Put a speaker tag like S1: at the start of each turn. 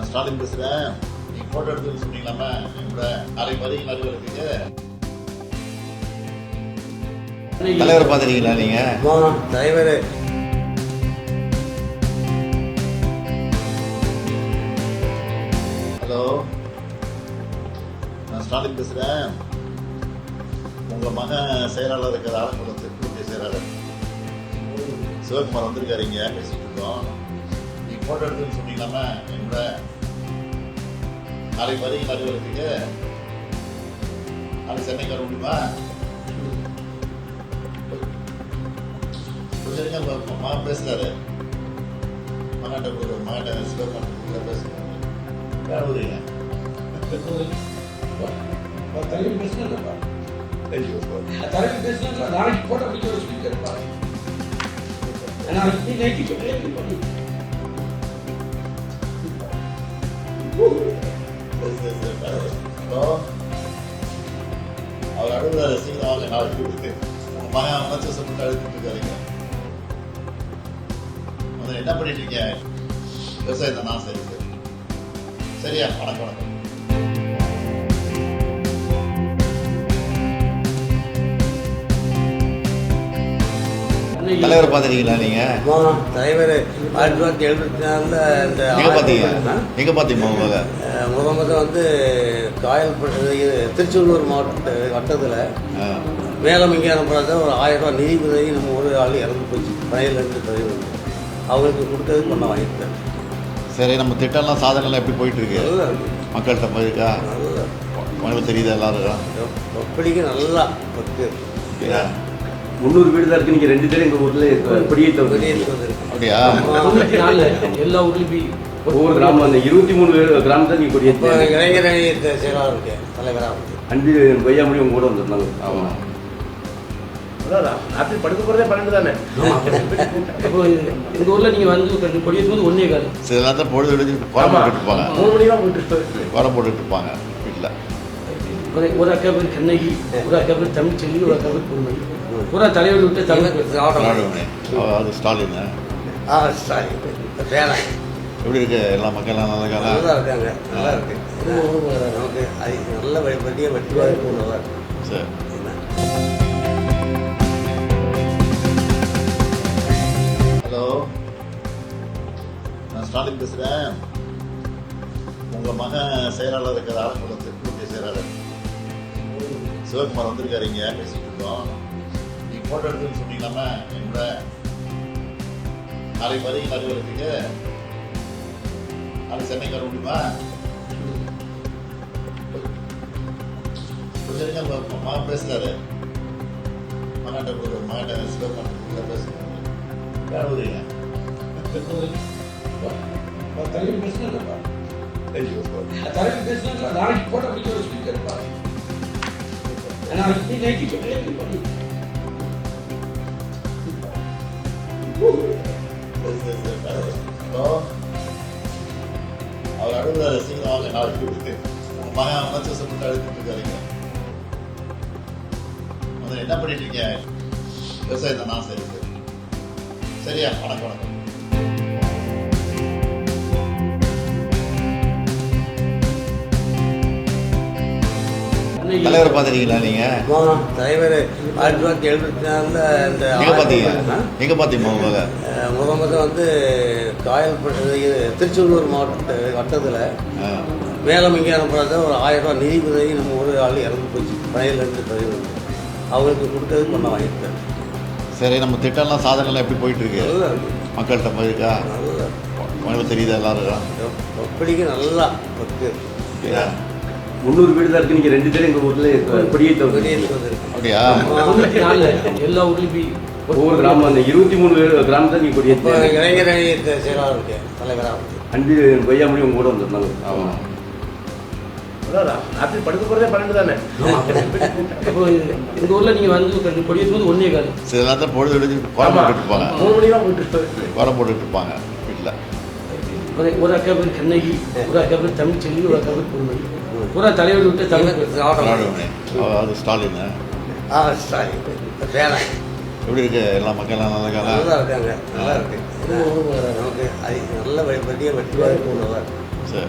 S1: நான் ஸ்டாலின் பேசுறேன். நீங்க போட்டோ எடுத்து சொன்னீங்களாம கூட நாளைக்கு வரீங்க அலுவலகத்துக்கு தலைவரை பார்த்துருக்கீங்களா நீங்க?
S2: தலைவர்.
S1: ஹலோ? நான் ஸ்டாலின் பேசுறேன். உங்க மகன் செயலாளர் இருக்கிற ஆலங்குளம் தெற்கு செயலாளர். சிவகுமார் வந்திருக்காரு இங்க பேசிட்டு இருக்கோம். நீங்க போட்டோ எடுத்துன்னு சொன்னீங்களாம கூட நாளைக்கு வரீங்க அலுவலகத்துக்கு நாளைக்கு சென்னைக்கு வர முடியுமா சரிங்க மகன் பேசுறாரு மகன்கிட்ட ஒரு மகன்கிட்ட சிவகுமார் கூட பேசுறாரு வேற ஊருங்க
S3: தலைவி பேசுனதுப்பா
S1: ஐயோ
S3: தலைவி பேசுனதுல நாளைக்கு போட்டோ பிடிச்ச ஒரு ஸ்பீக்கர் பா. நாளைக்கு நைட்டு சொல்லி
S1: அவர் அழுகுறாரு சீக்கிரம் வாங்க நாளைக்கு கொடுத்து உங்கள் மகன் அமைச்சர் சொல்லிட்டு அழுதுட்டு இருக்காருங்க முதல்ல என்ன பண்ணிட்டு இருக்கீங்க விவசாயத்தை நான் சரி சரியா வணக்கம் வணக்கம் தலைவரை பார்த்துருக்கீங்களா நீங்க?
S2: தலைவர் ஆயிரத்தி தொள்ளாயிரத்தி எழுபத்தி நாலில் இந்த
S1: எங்க பாத்தீங்க?
S2: ஆ?
S1: எங்க பாத்தீங்க முதல்ல
S2: அஹ் முத முத வந்து இது திருச்செந்தூர் மாவட்ட வட்டத்தில் இங்கே அனுப்புறது ஒரு ஆயிரம் ரூபாய் நிதி உதவி நம்ம ஒரு ஆள் இறந்து போச்சு. பழையிலேருந்து பதிவு அவங்களுக்கு கொடுத்தது கொண்டு வாங்கிட்டேன்
S1: சரி நம்ம திட்டம்லாம் சாதனைலாம் எப்படி போயிட்டு இருக்கு.
S2: நல்லா இருக்கு?
S1: மக்கள்கிட்ட போயிருக்கா உங்களுக்கு தெரியுதா எல்லாரும்
S2: அப்படிக்கு நல்லா
S1: ஏன்?
S4: முந்நூறு வீடு தான் இருக்கு. நீங்க ரெண்டு பேரும் எங்க ஊர்ல
S2: வந்திருக்கு
S1: அப்படியா?
S3: எல்லா ஊர்லயும்
S4: ஒவ்வொரு கிராமம் அந்த இருபத்தி மூணு பேர் கிராமத்தை நீங்க கொடியேற்ற
S2: இளைஞர் அணியத்தை செயலாளர் இருக்கேன் தலைவராக இருக்கு
S4: அன்பு வையாமொழி உங்க கூட வந்திருந்தாங்க.
S1: ஆமா.
S4: ராத்திரி படுக்க போறதே பன்னெண்டு தானே?
S3: இப்போ எங்க ஊர்ல நீங்க வந்து கொடியேற்றும் போது ஒன்னே காலம்
S1: சில நேரத்தில் பொழுது விடிஞ்சு கோலம் போட்டுட்டு இருப்பாங்க.
S4: மூணு மணி தான் போயிட்டு
S1: கோலம் போட்டுட்டு இருப்பாங்க. வீட்டில்
S3: ஒரு அக்கா பேர் கண்ணகி ஒரு அக்கா பேர் தமிழ்ச்செல்வி ஒரு அக்கா பேர் பொன்மணி பூரா தலைவர் விட்டு தமிழ்
S1: அது ஸ்டாலின்.
S2: ஆ. சரி வேணாம்.
S1: எப்படி இருக்கு? எல்லா மக்கள்லாம் நல்லா இருக்காங்க
S2: நல்லா இருக்காங்க. நல்லா இருக்கு. நமக்கு அது நல்ல வழி- பெரிய வெற்றிவாக இருக்கும்
S1: சரி? ஹலோ. நான் ஸ்டாலின் பேசுகிறேன் உங்கள் மகன் செயலாளர் இருக்கிற ஆலங்குளம் தெற்கு செயலாளர் சிவகுமார் வந்திருக்காரு இங்க பேசிட்டு இருக்கோம் நீங்க போட்டோ எடுத்துன்னு சொன்னீங்களாம கூட நாளைக்கு வரீங்க அலுவலகத்துக்கு நாளைக்கு சென்னைக்கு வர முடியுமா? சரிங்க மகன் பேசுறாரு. மகன்கிட்ட மகன்கிட்ட சிவகுமார் கூட பேசுறாரு. வேற ஊருங்க
S3: தலைவி பேசுனதுப்பா
S1: ஐயோ
S3: தலைவி பேசுனதுல நாளைக்கு போட்டோ பிடிச்ச ஒரு ஸ்பீக்கர் பா நாளைக்கு நைட்டு சொல்லி பண்ணி
S1: ஹலோ அவர் அழுகுறாரு சீக்கிரம் வாங்க நாளைக்கு கொடுத்து உங்க மகன் அமைச்சர் சப்பட்டு அழுத்திட்டு இருக்காருங்க முதல்ல என்ன பண்ணிட்டு இருக்கீங்க விவசாயத்தை நான் சரி சரி சரியா? வணக்கம் வணக்கம். தலைவரை பார்த்துருக்கீங்களா நீங்க?
S2: தலைவர் ஆயிரத்தி தொள்ளாயிரத்தி எழுபத்தி நாலில் இந்த
S1: எங்க பாத்தீங்க
S2: ஆ?
S1: எங்க பாத்தீங்க முதல்ல
S2: அஹ் முத முத வந்து இது திருச்செந்தூர் மாவட்ட வட்டத்தில் இங்கே அனுப்புறது ஒரு ஆயிரம் ரூபாய் நிதி உதவி நம்ம ஒரு ஆள் இறந்து போச்சு. பழையிலேருந்து பதிவு அவங்களுக்கு கொடுத்தது கொண்டு வாங்கிட்டேன்
S1: சரி நம்ம திட்டம்லாம் சாதனைலாம் எப்படி போயிட்டு இருக்கு
S2: நல்லா இருக்கு.
S1: மக்கள்கிட்ட போயிருக்கா? உங்களுக்கு தெரியுதா எல்லாரும்
S2: அப்படிக்கு நல்லா
S1: ஏன்?
S4: முந்நூறு வீடு தான் இருக்கு. நீங்க ரெண்டு பேரும் எங்க ஊர்ல
S2: வெளியேற்றி வந்திருக்கு
S1: அப்படியா?
S3: எல்லா ஊர்லயும்
S4: ஒவ்வொரு கிராமம் அந்த இருபத்தி மூணு பேர் கிராமத்தை நீங்க
S2: இப்போ
S4: கொடியேற்ற
S2: இளைஞர் செயலாளர் இருக்கேன் தலைவராக இருக்கு
S4: அன்பு வையாமொழி உங்க கூட வந்திருந்தாங்க.
S1: ஆமா.
S4: ராத்திரி படுக்க போறதே பன்னெண்டு தானே?
S3: எங்க ஊர்ல நீங்க வந்து போது ஒன்னே காலம்
S1: சில நேரத்தில் பொழுது விடிஞ்சு கோலம் போட்டுட்டு இருப்பாங்க.
S4: மூணு மணி தான் போயிட்டு
S1: கோலம் போட்டுட்டு இருப்பாங்க. வீட்டில்
S3: ஒரு அக்கா பேர் கண்ணகி ஒரு அக்கா பேர் தமிழ்ச்செல்வி ஒரு அக்கா பேர் பொன்மணி பூரா தலைவர் விட்டு
S1: நாடுவனே அது ஸ்டாலின்.
S2: ஆ சரி வேணாம்.
S1: எப்படி இருக்கு? எல்லா மக்கள்லாம் நல்லா இருக்காங்க
S2: நல்லா இருக்காங்க. நல்லா இருக்கு? நமக்கு அது நல்ல பெரிய வெற்றிவாக இருக்கும்
S1: சரி.